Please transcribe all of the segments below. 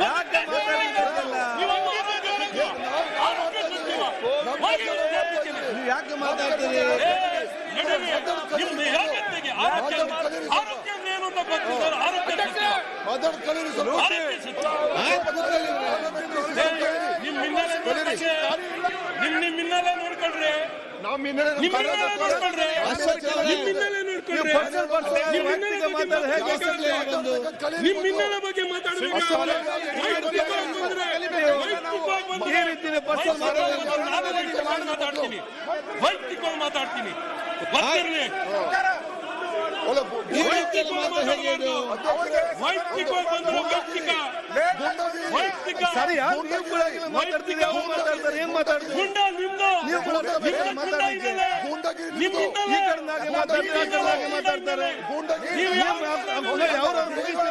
ಯಾಕೆ ಮಾತಾಡ್ತಿದ್ದೀರಲ್ಲ? ನೀವು ಯಾಕೆ ಮಾತಾಡ್ತೀರಿ? ನಿಮ್. ನಿಮ್ ಹಿನ್ನೆಲೆ ನೋಡ್ಕೊಳ್ರಿ. ನಿಮ್ ಹಿನ್ನೆಲೆ ನೋಡ್ಕೊಳ್ರಿ. ನಿಮ್ ಹಿನ್ನೆಲೆ ಬಗ್ಗೆ ಮಾತಾಡ್ತೀನಿ ವೈಯಕ್ತಿಕವಾಗಿ ಮಾತಾಡ್ತೀನಿ ವೈಯಕ್ತಿಕ ಈ ರೀತಿಯಲ್ಲಿ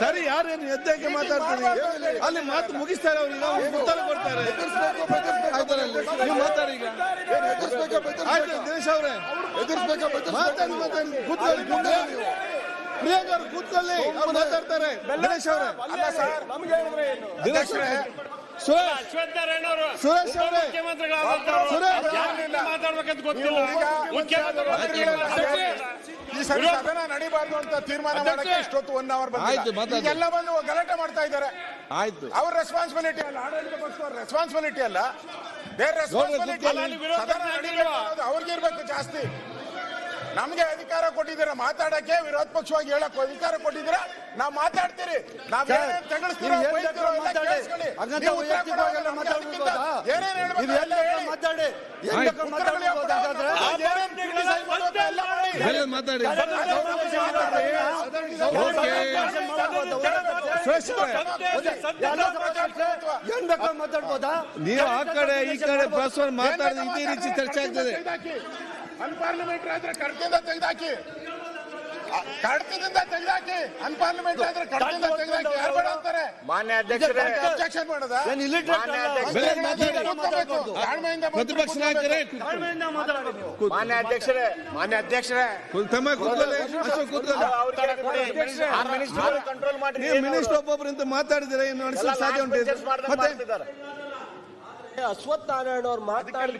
ಸರಿ ಯಾರೇನು ಎದ್ದಕ್ಕೆ ಮಾತಾಡ್ತೀನಿ? ಅಲ್ಲಿ ಮಾತು ಮುಗಿಸ್ತಾರೆ ಅವ್ರಿಗೆ ಅವ್ರು ಉತ್ತರ ಕೊಡ್ತಾರೆ. ನೀವು ಮಾತಾಡಿ ಈಗ. ಆಯ್ತು ದಿನೇಶ್ ಅವರೇ. ಮಾತಾಡಿ ಮಾತಾಡಿ. ಕೂತ್ಕೊಳ್ಳಿ ಕೂತ್ಕೊಳ್ಳಿ. ಪ್ರಿಯಾಂಕ ಅವ್ರು ಕೂತ್ಕೊಳ್ಳಿ. ಅವ್ರು ಮಾತಾಡ್ತಾರೆ. ದಿನೇಶ್ ಅವರೇ. ದಿನೇಶ್ ಅವರೇ. ಸುರೇಶ್. ಅವರೇ. ನಿಂದ ಮಾತಾಡ್ಬೇಕಂತ ಗೊತ್ತಿಲ್ಲ. ಈ ಸರಿ ಸದನ ನಡಿಬಾರ್ದು ಅಂತ ತೀರ್ಮಾನ ಮಾಡಕ್ಕೆ ಇಷ್ಟೊತ್ತು ಒನ್ ಅವರ್ ಬಂದಿಲ್ಲ. ಎಲ್ಲ ಬಂದು ಗಲಾಟೆ ಮಾಡ್ತಾ ಇದ್ದಾರೆ. ಆಯ್ತು. ಅವ್ರ ರೆಸ್ಪಾನ್ಸಿಬಿಲಿಟಿ ಅಲ್ಲ ಆಡಳಿತ ಪಕ್ಷದವ್ರ ರೆಸ್ಪಾನ್ಸಿಬಿಲಿಟಿ ಅಲ್ಲ ಬೇರೆ ರೆಸ್ಪಾನ್ಸಿಬಿಲಿಟಿ ಸದನ ನಡಿಬೇಕು ಅವ್ರಿಗೆ ಇರ್ಬೇಕು ಜಾಸ್ತಿ. ನಮ್ಗೆ ಅಧಿಕಾರ ಕೊಟ್ಟಿದ್ದೀರ? ಮಾತಾಡಕ್ಕೆ ವಿರೋಧ ಪಕ್ಷವಾಗಿ ಹೇಳಕ್ ಅಧಿಕಾರ ಕೊಟ್ಟಿದ್ದೀರ? ನಾವ್ ಮಾತಾಡ್ತೀರಿ. ನಾವ್? ಏನೇನ್ ಹೇಳ್ಬೇಕು ಮಾತಾಡಿ. ಮಾತಾಡ್ಬೋದಾ? ನೀವು ಆ ಕಡೆ ಈ ಕಡೆ ಬಸ್ ಮಾತಾಡಿದ್ರೆ ಇದೇ ರೀತಿ ಚರ್ಚೆ ಆಗ್ತದೆ. ಅನ್ಪಾರ್ಲಿಮೆಂಟರಿ ಆದ್ರೆ ಕರ್ಕೊಂಡ ತೆಗೆದಾಕಿ. ಕಡ್ತದಿಂದ ತೆಗೆದಾಕಿ ಅನ್ಪಾರ್ಲಿಮೆಂಟ್ ಆದ್ರೆ ಕಡ್ತಿಂದ ತೆಗೆದಾಕಿ ಯಾರು ಬೇಡ ಅಂತಾರೆ ಮಾನ್ಯ ಅಧ್ಯಕ್ಷರೇ ಅಬ್ಜೆಕ್ಷನ್ ಮಾಡೋದ ಏನ್. ತಾಳ್ಮೆಯಿಂದ ಪ್ರತಿಪಕ್ಷ ನಾಯಕರೇ ಮಾನ್ಯ ಅಧ್ಯಕ್ಷರೇ ಮಾನ್ಯ ಅಧ್ಯಕ್ಷರೇ ತಮ್ಮ ಕಂಟ್ರೋಲ್ ಮಾಡಿ ನೀವು ಮಿನಿಸ್ಟರ್ ಒಬ್ಬೊಬ್ಬರಿಂದ ಮಾತಾಡಿದ್ರೆ ಇನ್ನು ನಡೆಸಲು ಸಾಧ್ಯ ಉಂಟು? ಮತ್ತೆ ಅಶ್ವಥ್ ನಾರಾಯಣ ಅವ್ರು ಮಾತಾಡಿ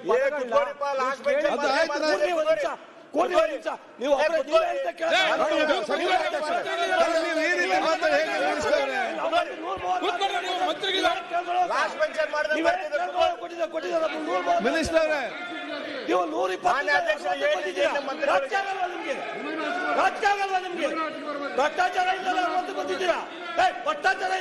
ಒಂದ್ ನಿಮಿಷ, ನಿಮಿಷ. ನೀವು ಒಬ್ರೇ ನೀವೇ ಹೇಳ್ತಾ ಕೇಳ್ತಾ ನೀವು ಈ ರೀತಿ ಮಾತಾಡಿ ಹೇಗೆ ನೀವು ಮಂತ್ರಿಗಳು ಲಾಸ್ಟ್ ಬೆಂಚ್ ಮಾಡಿದ್ರೆ ನೀವೇ ಕೇಳ್ಕೊಳ್ಳೋ ಕೊಟ್ಟಿದ್ದಾರೆ, ಕೊಟ್ಟಿದ್ದಾರೆ, ಅದು ನೂರು ಮೂವತ್ತು. ಮಿನಿಸ್ಟರ್ ಅವರೇ ನೀವು ನೂರ ಮಾನ್ಯ ಅಧ್ಯಕ್ಷರೇ, ನಿಮ್ಗೆ. ರಾಜಕೀಯ ಆಗಲ್ವಾ ನಿಮ್ಗೆ. ಭ್ರಷ್ಟಾಚಾರ ಇಲ್ಲದೆ ಅವತ್ತು ಬಂದಿದ್ದೀರಾ? ಏ, ಭ್ರಷ್ಟಾಚಾರ